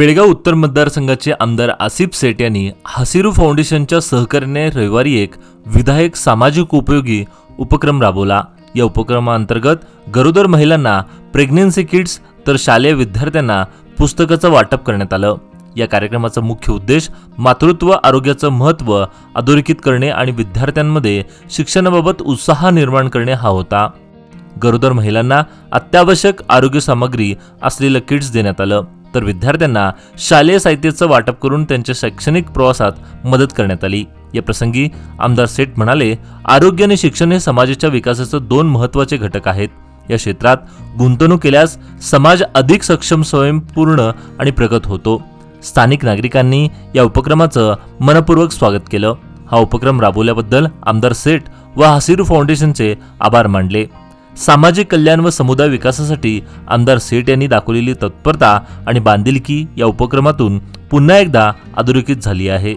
बेळगाव उत्तर मतदारसंघाचे आमदार आसिफ सेठ यांनी हसिरू फाउंडेशनच्या सहकार्याने रविवारी एक विधायक सामाजिक उपयोगी उपक्रम राबवला. या उपक्रमाअंतर्गत गरोदर महिलांना प्रेग्नेन्सी किट्स तर शालेय विद्यार्थ्यांना पुस्तकाचं वाटप करण्यात आलं. या कार्यक्रमाचा मुख्य उद्देश मातृत्व आरोग्याचं महत्त्व अधोरेखित करणे आणि विद्यार्थ्यांमध्ये शिक्षणाबाबत उत्साह निर्माण करणे हा होता. गरोदर महिलांना अत्यावश्यक आरोग्य सामग्री असलेलं किट्स देण्यात आलं. तर विद्यार्थ्यांना शालेय साहित्याचं वाटप करून त्यांच्या शैक्षणिक प्रवासात मदत करण्यात आली. या प्रसंगी आमदार सेठ म्हणाले आरोग्य आणि शिक्षण हे समाजाच्या विकासाचं दोन महत्त्वाचे घटक आहेत. या क्षेत्रात गुंतवणूक केल्यास समाज अधिक सक्षम स्वयंपूर्ण आणि प्रगत होतो. स्थानिक नागरिकांनी या उपक्रमाचं मनपूर्वक स्वागत केलं. हा उपक्रम राबवल्याबद्दल आमदार सेठ व हसिरू फाउंडेशनचे आभार मानले. सामाजिक कल्याण व समुदाय विकासासाठी आमदार सेठ यांनी दाखवलेली तत्परता आणि बांधिलकी या उपक्रमातून पुन्हा एकदा अधोरेखित झाली आहे.